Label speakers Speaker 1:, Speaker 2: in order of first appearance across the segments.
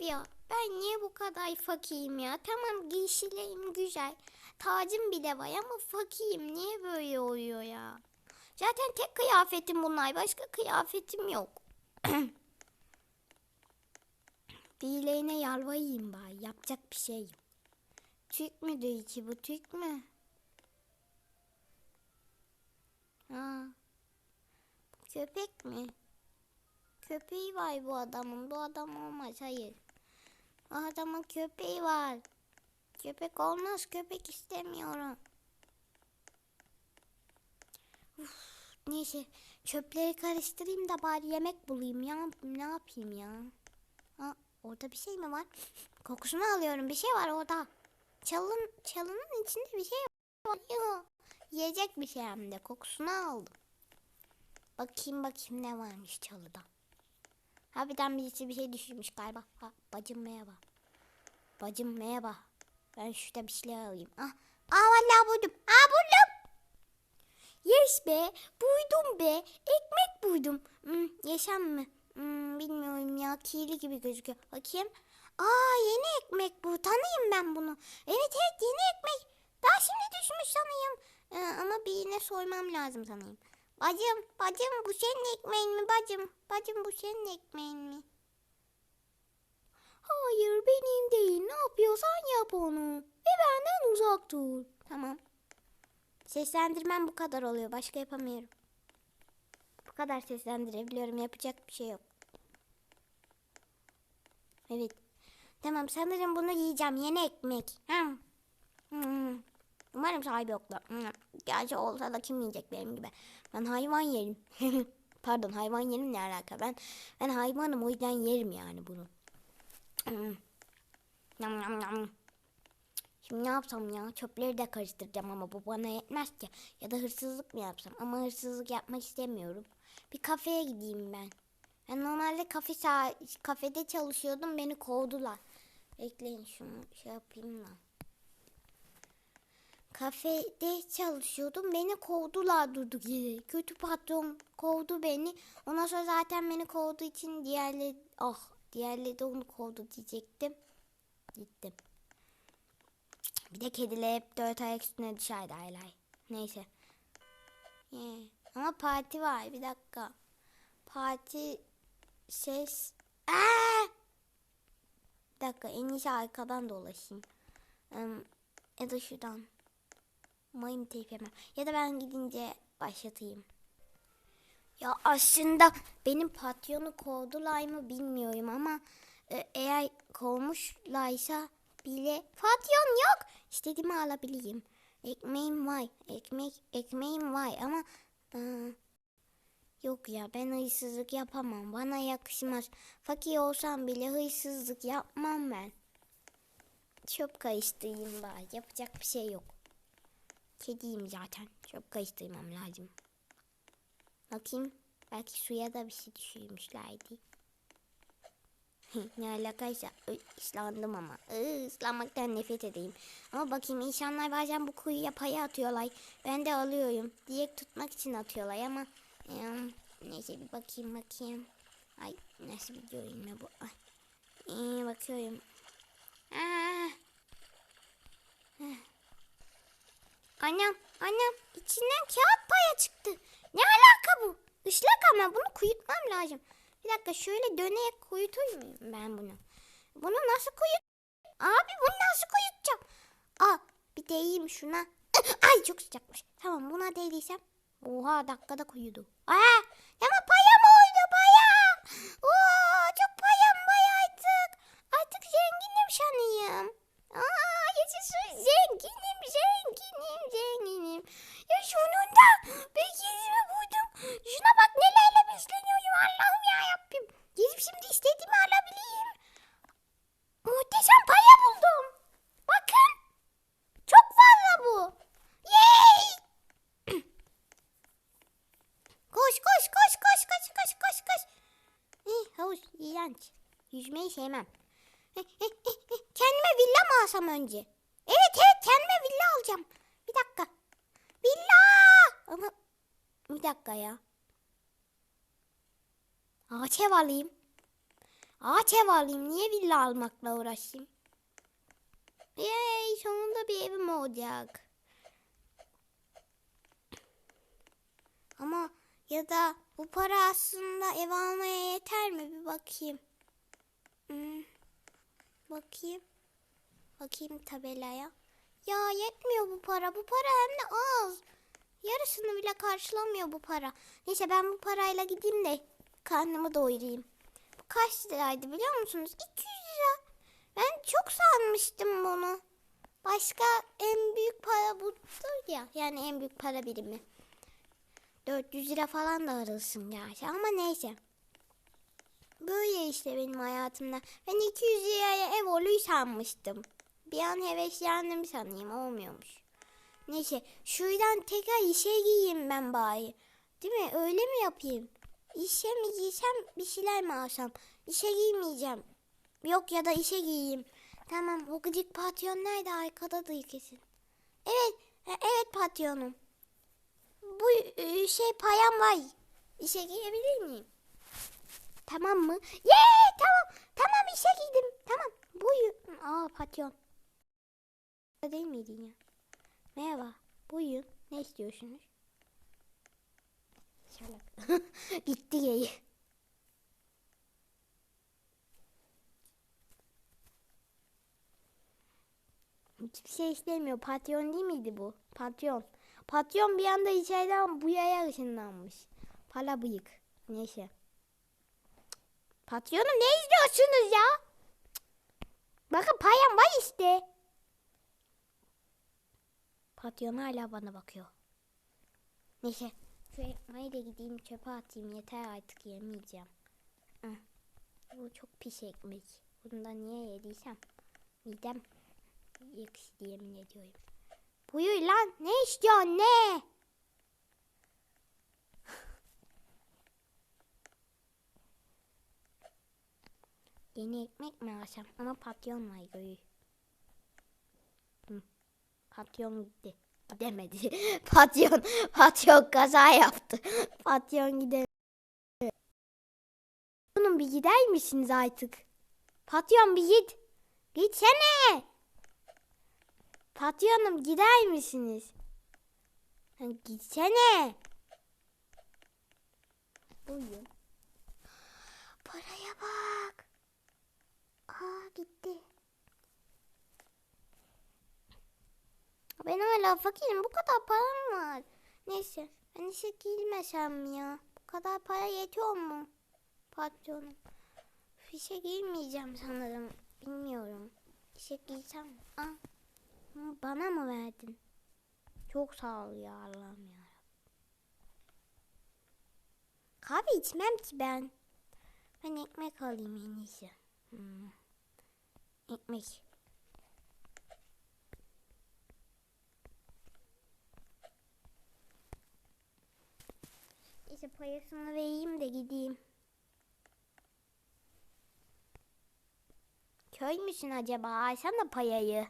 Speaker 1: Ya ben niye bu kadar fakiyim ya? Tamam giysilerim güzel. Tacım bile var ama fakiyim. Niye böyle oluyor ya? Zaten tek kıyafetim bunlar. Başka kıyafetim yok. Birilerine yalvarayım bari. Yapacak bir şey. Türk müdür ki bu? Türk mü? Ha. Köpek mi? Köpeği var bu adamın. Bu adam olmaz. Hayır. Bu adamın köpeği var. Köpek olmaz. Köpek istemiyorum. Uf, neyse. Çöpleri karıştırayım da bari yemek bulayım ya. Ne yapayım ya? Ha, orada bir şey mi var? Kokusunu alıyorum. Bir şey var orada. Çalın, çalının içinde bir şey var. Yiyecek bir şey hem de. Kokusunu aldım. Bakayım bakayım ne varmış çalıda. Harbiden birisi bir şey düşürmüş galiba. Ha, bacım merhaba. Bacım merhaba. Ben şurada bir şeyler alayım. Ah, aa vallahi buldum. Aa buldum. Yes be. Buydum be. Ekmek buydum. Hmm, yaşam mı? Hmm, bilmiyorum ya. Kirli gibi gözüküyor. Bakayım. Aa yeni ekmek bu. Tanıyım ben bunu. Evet evet yeni ekmek. Daha şimdi düşmüş sanayım. Ee, ama birine soymam lazım sanayım. Bacım, bacım bu senin ekmeğin mi bacım? Bacım bu senin ekmeğin mi? Hayır benim değil. Ne yapıyorsan yap onu. Ve benden uzak dur. Tamam. Seslendirmem bu kadar oluyor. Başka yapamıyorum. Bu kadar seslendirebiliyorum. Yapacak bir şey yok. Evet. Tamam sanırım bunu yiyeceğim. Yeni ekmek. Hmm. Hmm. Umarım sahibi yoktur. Hmm. Gerçi olsa da kim yiyecek benim gibi. Ben hayvan yerim. Pardon hayvan yerim ne alaka? Ben ben hayvanım o yüzden yerim yani bunu. Hmm. Yam yam yam. Şimdi ne yapsam ya? Çöpleri de karıştıracağım ama bu bana yetmez ki. Ya da hırsızlık mı yapsam? Ama hırsızlık yapmak istemiyorum. Bir kafeye gideyim ben. Ben normalde kafe kafede çalışıyordum. Beni kovdular. Bekleyin şunu şey yapayım da. Kafede çalışıyordum. Beni kovdular durduk yere. Kötü patron kovdu beni. Ondan sonra zaten beni kovduğu için diğerleri ah diğerleri de onu kovdu diyecektim. Gittim. Bir de kediler hep dört ayak üstüne düşerdi aylay. Neyse. Yeah. Ama parti var bir dakika. Parti ses. Aa! Bir dakika en iyisi arkadan dolaşayım. Ya da şuradan. Mayım teyp yemem. Ya da ben gidince başlatayım. Ya aslında benim patronu kovdular mı bilmiyorum ama e, eğer kovmuşlarsa bile patron yok. İstediğimi alabileyim. Ekmeğim var. Ekmek ekmeğim var ama e, yok ya ben hırsızlık yapamam. Bana yakışmaz. Fakir olsam bile hırsızlık yapmam ben. Çöp karıştırayım bari. Yapacak bir şey yok. Kediyim zaten. Çöp karıştırmam lazım. Bakayım. Belki suya da bir şey düşürmüşlerdi. ne alakaysa Ay, ıslandım ama. Iı, nefret edeyim. Ama bakayım insanlar bazen bu kuyuya paya atıyorlar. Ben de alıyorum. Direkt tutmak için atıyorlar ama em, neyse bir bakayım bakayım. Ay nasıl bir görünme bu. Ay. Ee, bakıyorum. Aa. Annem, annem içinden kağıt paya çıktı. Ne alaka bu? Islak ama bunu kuyutmam lazım. Bir dakika şöyle döneye kuyutur muyum ben bunu? Bunu nasıl kuyut? Abi bunu nasıl kuyutacağım? Aa bir değeyim şuna. Ay çok sıcakmış. Tamam buna değdiysem. Oha dakikada kuyudu. Aa ama paya mı oydu paya? Oo çok payam var artık. Artık zenginim sanıyım. Zenginim zenginim zenginim. Ya sonunda ben kendimi buldum. Şuna bak nelerle besleniyorum Allah'ım ya Rabbim. Gidip şimdi istediğimi alabileyim. Muhteşem paya buldum. Bakın. Çok fazla bu. Yay! koş koş koş koş koş koş koş koş. Eh, havuz iğrenç. Yüzmeyi sevmem. Eh, eh, eh. Kendime villa mı alsam önce? Alacağım. Bir dakika. Villa! Ama bir dakika ya. Ağaç ev alayım. Ağaç ev alayım. Niye villa almakla uğraşayım? Yay sonunda bir evim olacak. Ama ya da bu para aslında ev almaya yeter mi? Bir bakayım. Hmm. Bakayım. Bakayım tabelaya. Ya yetmiyor bu para. Bu para hem de az. Yarısını bile karşılamıyor bu para. Neyse ben bu parayla gideyim de karnımı doyurayım. Bu kaç liraydı biliyor musunuz? 200 lira. Ben çok sanmıştım bunu. Başka en büyük para budur ya. Yani en büyük para birimi. 400 lira falan da arılsın gerçi ama neyse. Böyle işte benim hayatımda. Ben 200 liraya ev oluyor sanmıştım. Bir an heveslendim sanayım olmuyormuş. Neyse şuradan tekrar işe giyeyim ben bari. Değil mi? Öyle mi yapayım? İşe mi giysem bir şeyler mi alsam? İşe giymeyeceğim. Yok ya da işe giyeyim. Tamam o gıcık patron nerede? Arkadadır kesin. Evet, e, evet patronum. Bu e, şey payam var. İşe giyebilir miyim? Tamam mı? Yee tamam. Tamam işe giydim. Tamam. Buyurun. Aa patron. Değil miydin ya? Merhaba. Buyurun. Ne istiyorsunuz? Şalak. Gitti yayı. Hiçbir şey istemiyor. Patron değil miydi bu? Patron. Patron bir anda içeriden bu yaya ışınlanmış. Pala bıyık. Neyse. Patronum ne izliyorsunuz ya? Bakın payam var işte. Patron hala bana bakıyor. Neyse. Şu ekmeği de gideyim çöpe atayım. Yeter artık yemeyeceğim. Heh. Bu çok pis ekmek. Bunu da niye yediysem. Midem yakıştı yemin ediyorum. Buyur lan. Ne istiyorsun ne? Yeni ekmek mi alsam? Ama patron var görüyor. Hı. Patron gitti. Gidemedi. patron, patron kaza yaptı. patron gidemedi. Patronum bir gider misiniz artık? Patron bir git. Gitsene. Patronum gider misiniz? Gitsene. Buyurun. Paraya bak. Aa gitti. Ben hala fakirim. Bu kadar param var. Neyse. Ben işe girmesem ya? Bu kadar para yetiyor mu? Patronum. İşe girmeyeceğim sanırım. Bilmiyorum. İşe girsem? Aa, bana mı verdin? Çok sağ ol ya Allah'ım ya. Kahve içmem ki ben. Ben ekmek alayım en iyisi. Hmm. Ekmek. İşte parasını vereyim de gideyim. Köy müsün acaba? Alsana payayı.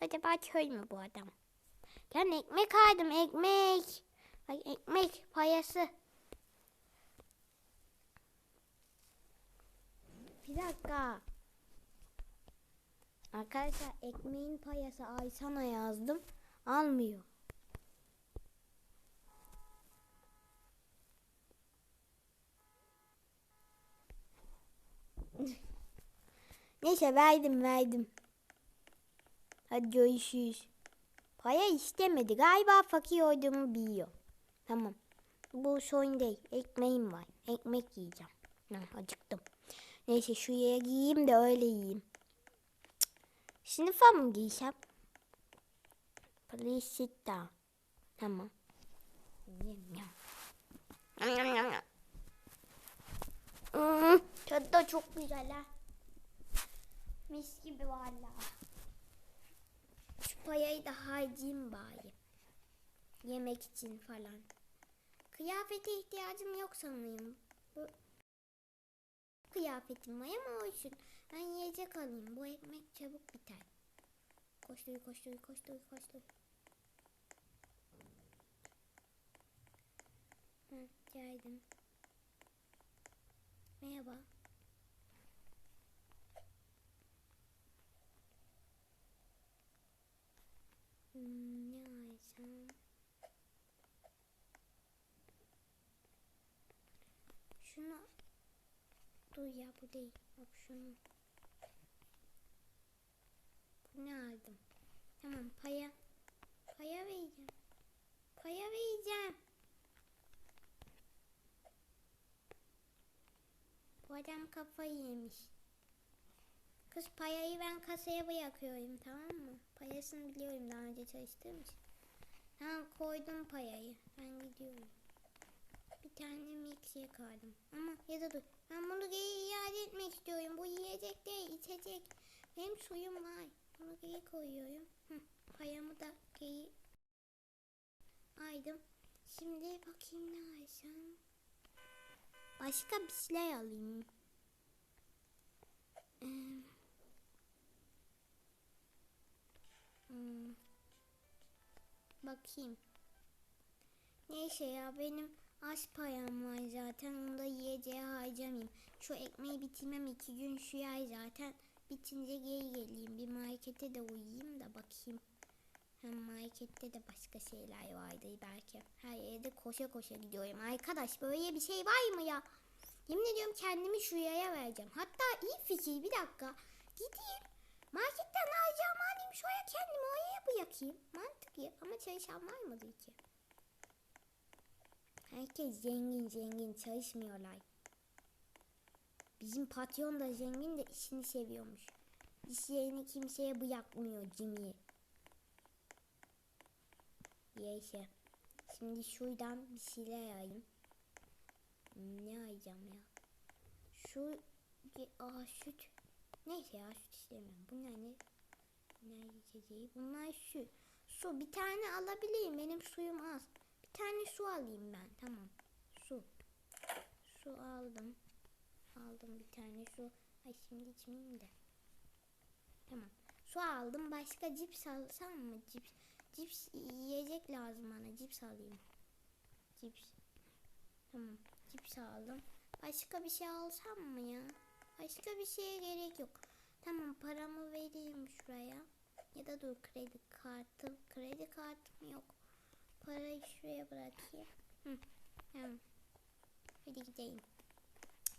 Speaker 1: Acaba köy mü bu adam? Ben ekmek aldım ekmek. Bak ekmek payası. Bir dakika. Arkadaşlar ekmeğin payası Aysan'a yazdım. Almıyor. Neyse verdim verdim. Hadi görüşürüz. Paya istemedi. Galiba fakir olduğumu biliyor. Tamam. Bu sorun değil. Ekmeğim var. Ekmek yiyeceğim. Ha, acıktım. Neyse şuraya giyeyim de öyle yiyeyim. Cık. Sınıfa mı giysem? Please sit down. Tamam. Hmm, tadı da çok güzel ha. Mis gibi valla. Şu payayı da harcayayım bari. Yemek için falan. Kıyafete ihtiyacım yok sanırım. Bu kıyafetim var ama olsun. Ben yiyecek alayım. Bu ekmek çabuk biter. Koştur koştur koştur koştur. Hı, geldim. Merhaba. Hmm, ne alsam? Şunu dur ya bu değil. Bak şunu. Bu ne aldım? Tamam paya. Paya vereceğim. Paya vereceğim. Bu adam kafayı yemiş. Kız payayı ben kasaya bırakıyorum tamam mı? Payasını biliyorum daha önce çalıştığım için. Tamam koydum payayı. Ben gidiyorum. Bir tane milkshake aldım. Ama ya da dur. Ben bunu geri iade etmek istiyorum. Bu yiyecek değil içecek. Benim suyum var. Bunu geri koyuyorum. Hı, payamı da geri aydım. Şimdi bakayım ne alsam. Başka bir şeyler alayım. Ee, hmm. Bakayım. Neyse ya benim az payam var zaten. Onu da yiyeceğe harcamayayım. Şu ekmeği bitirmem iki gün sürer zaten. Bitince geri geleyim. Bir markete de uyuyayım da bakayım. Hem markette de başka şeyler vardı belki. Her yerde koşa koşa gidiyorum. Arkadaş böyle bir şey var mı ya? Yemin ediyorum kendimi şuraya vereceğim. Hatta iyi fikir bir dakika. Gideyim. Marketten alacağım alayım şuraya kendimi oraya bırakayım. Mantıklı ama çalışan var mıdır ki? Herkes zengin zengin çalışmıyorlar. Bizim patron da zengin de işini seviyormuş. İş yerini kimseye bırakmıyor Jimmy. Neyse. Şimdi şuradan bir şeyler alayım. Ne alacağım ya? Şu aa süt. Neyse ya süt istemiyorum. Bunlar ne? Ne içeceği? Bunlar su. Su bir tane alabilirim. Benim suyum az. Tane su alayım ben. Tamam. Su. Su aldım. Aldım bir tane su. Ay şimdi içmeyeyim de. Tamam. Su aldım. Başka cips alsam mı? Cips. Cips yiyecek lazım bana. Cips alayım. Cips. Tamam. Cips aldım. Başka bir şey alsam mı ya? Başka bir şeye gerek yok. Tamam paramı vereyim şuraya. Ya da dur kredi kartı. Kredi kartım yok. Parayı şuraya bırakayım. Hı. Tamam. Hadi gideyim.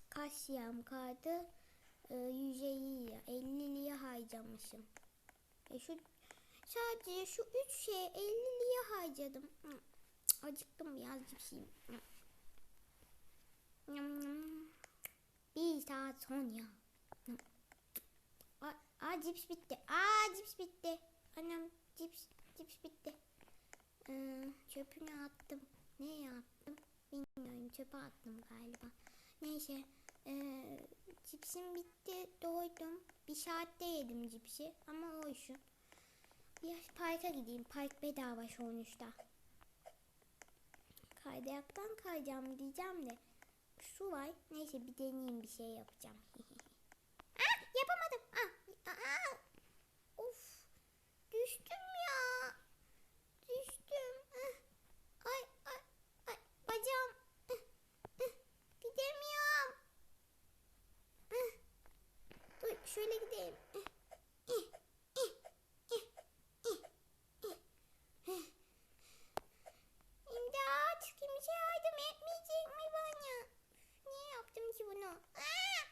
Speaker 1: Kaç yağım kartı? Ee, 150 lira. 50 lira harcamışım. E şu sadece şu üç şeye 50 lira harcadım. Hı. Acıktım biraz cipsiyim. Bir saat sonra. Aa, aa cips bitti. Aa cips bitti. Annem cips cips bitti. Ee, çöpünü attım. Neye attım? Bilmiyorum. Çöpe attım galiba. Neyse. Ee, cipsim bitti. Doydum. Bir saatte yedim cipsi. Ama olsun. Biraz parka gideyim. Park bedava sonuçta. Kaydayaktan kayacağım diyeceğim de. Su var. Neyse bir deneyeyim bir şey yapacağım. ah yapamadım. Ah, ah, of. Düştüm ya. Düştüm. Ah, Ay ay ay bacağım. Ah, ah, Gidemiyorum. Ah. Dur şöyle gideyim. Ah, ih, ih, ih, ih, ih, ih. İmdat kimse yardım etmeyecek mi bana? Niye yaptım ki bunu? Aa!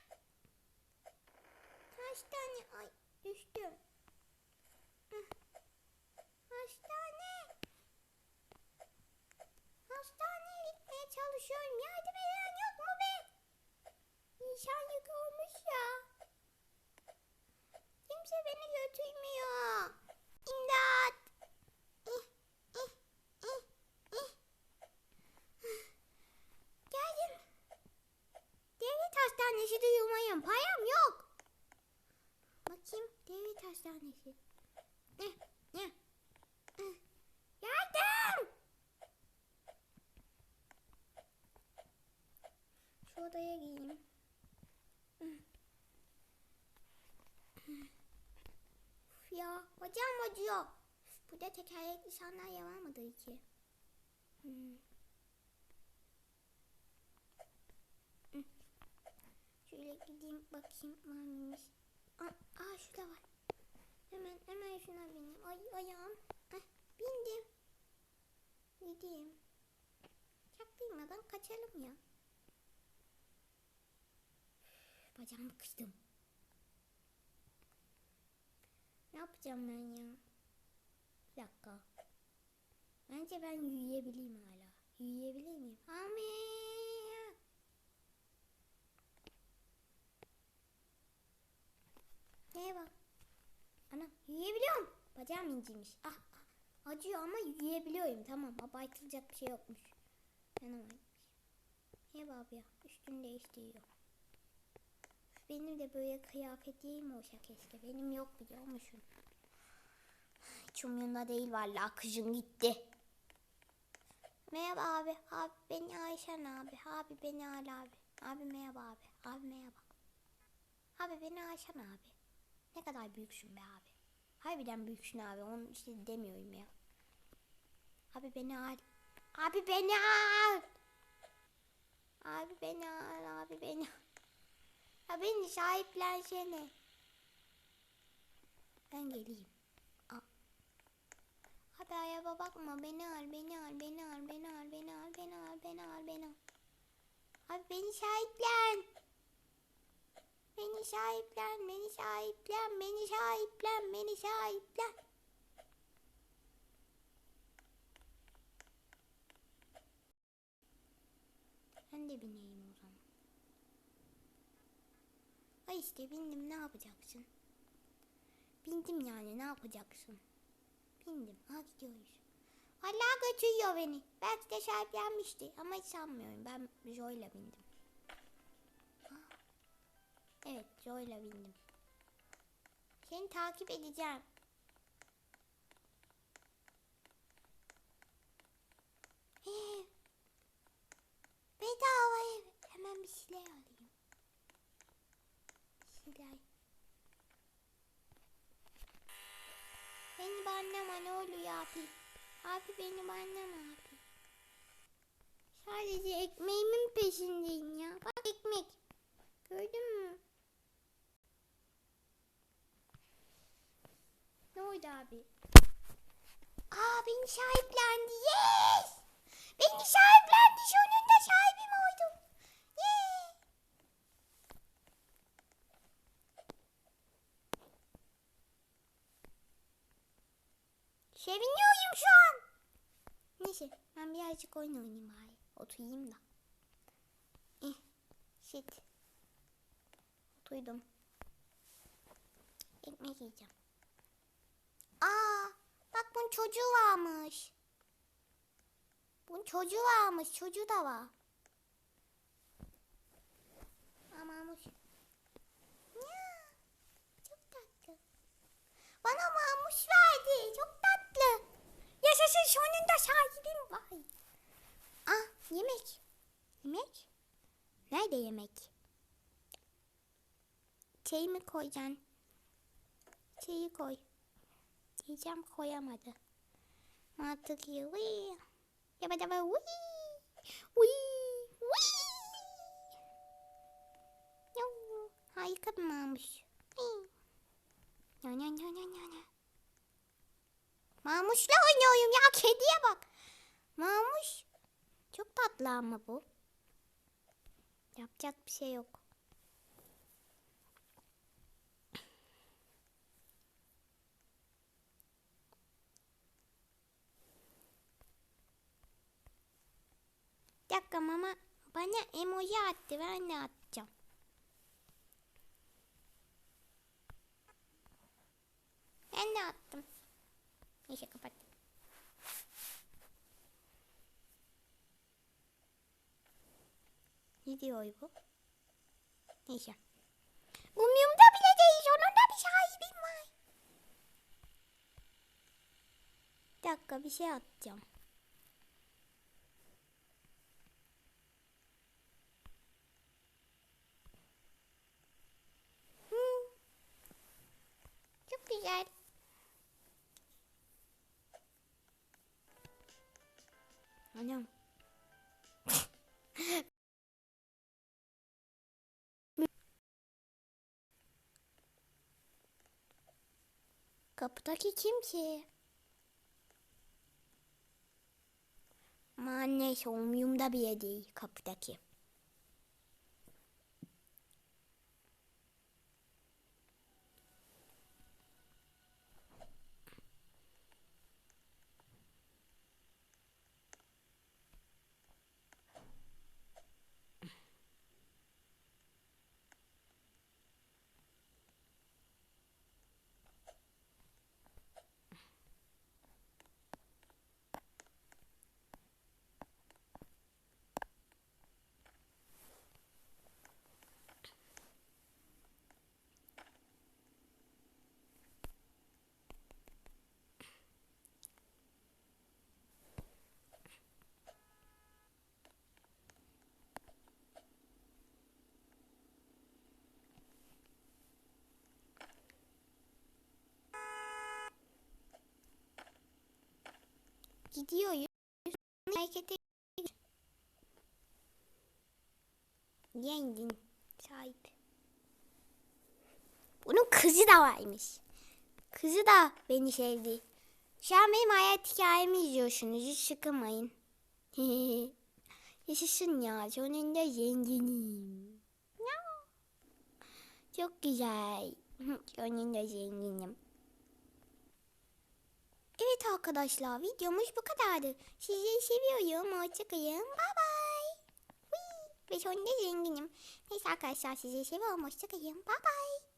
Speaker 1: Kaç tane? Ay düştüm. Hah. Hastane. Hastaneye gitmeye çalışıyorum. Yardım eden yok mu be? Nişan yıkılmış ya. Kimse beni götürmüyor. İmdat. Eh, eh, eh, eh. Geldim. Devlet hastanesi duyumayım. Payam yok. Bakayım devlet hastanesi. Ne? Ne? Eh, Yardım. Şu odaya gireyim. Uf ya bacağım acıyor. Burada tekerlekli sandalye var mıdır ki? Hmm. Hı. Şöyle gideyim bakayım var mıymış. Aa, aa şurada var. Hemen hemen şuna bineyim. Ay ayağım. Heh, bindim. Gideyim. Çaktırmadan kaçalım ya. Bacağımı kıştım. Ne yapacağım ben ya? Bir dakika. Bence ben yürüyebileyim hala. Yürüyebilir miyim? Amin. Neye bak? Ana yürüyebiliyorum. Bacağım inciymiş. Ah, ah, acıyor ama yürüyebiliyorum. Tamam abartılacak bir şey yokmuş. Fenomenmiş. Neye bak ya? Üstünü değiştiriyor. Benim de böyle kıyafetlerim olsa keşke. Benim yok biliyor musun? Hiç umurumda değil vallahi kızım gitti. Merhaba abi. Abi beni Ayşen abi. Abi beni Ali abi. Abi merhaba abi. Abi merhaba. Abi beni Ayşen abi. Ne kadar büyüksün be abi. Harbiden büyüksün abi. Onu işte demiyorum ya. Abi beni al. Abi beni al. Abi beni al. Abi beni al. Ya beni sahiplensene. Ben geleyim. Aa. Abi bakma beni al beni al beni al beni al beni al beni al beni al beni al. Abi beni sahiplen. Beni sahiplen beni sahiplen beni sahiplen beni sahiplen. Ben de bineyim o zaman. Ay işte bindim ne yapacaksın? Bindim yani ne yapacaksın? Bindim. Ha gidiyoruz. Hala götürüyor beni. Belki de sahiplenmişti ama hiç sanmıyorum. Ben Joy'la bindim. Evet Joy'la bindim. Seni takip edeceğim. Ee, Bedava ev. Hemen bir şeyler alayım. Şeyler. Benim annem ne oluyor abi? Abi benim annem abi. Sadece ekmeğimin peşindeyim ya. Bak ekmek. Gördün mü? Ne oldu abi? Aa beni sahiplendi. Yes! Beni sahiplendi. Sonunda sahibim oldum. Yeah! Seviniyorum şu an. Neyse ben birazcık oyun oynayayım bari. Oturayım da. Eh, shit. Oturdum. Ekmek yiyeceğim. Aa, bak bunun çocuğu varmış. Bunun çocuğu varmış. Çocuğu da var. Çok tatlı. Bana mamuş verdi. Çok tatlı. Yaşasın sonunda sahibim var. Ah yemek. Yemek? Nerede yemek? Çayı mı koyacaksın? Çayı koy. Diyeceğim koyamadı. Mantık iyi. Vıy. Yaba yaba vıy. Vıy. Vıy. Harika bir mamuş. Ya ya ya ya ya ya. Mamuşla oynuyorum ya kediye bak. Mamuş. Çok tatlı ama bu. Yapacak bir şey yok. Bir dakika mama bana emoji attı ben de atacağım. Ben de attım. Neyse kapattım. Gidiyor bu. Neyse. Umyumda bile değil. Onun da bir sahibim var. Bir dakika bir şey atacağım. güzel. Anam. Kapıdaki kim ki? Aman neyse umurumda bile değil kapıdaki. Gidiyoruz. Harekete Yendin sahip. Bunun kızı da varmış. Kızı da beni sevdi. Şu an benim hayat hikayemi izliyorsunuz. Hiç sıkılmayın. Yaşasın ya. Sonunda zenginim. Çok güzel. Sonunda zenginim. Evet arkadaşlar videomuz bu kadardı. Sizi seviyorum. Hoşçakalın. Bye bye. Ve sonunda zenginim. Neyse arkadaşlar sizi seviyorum. Hoşçakalın. Bye bye.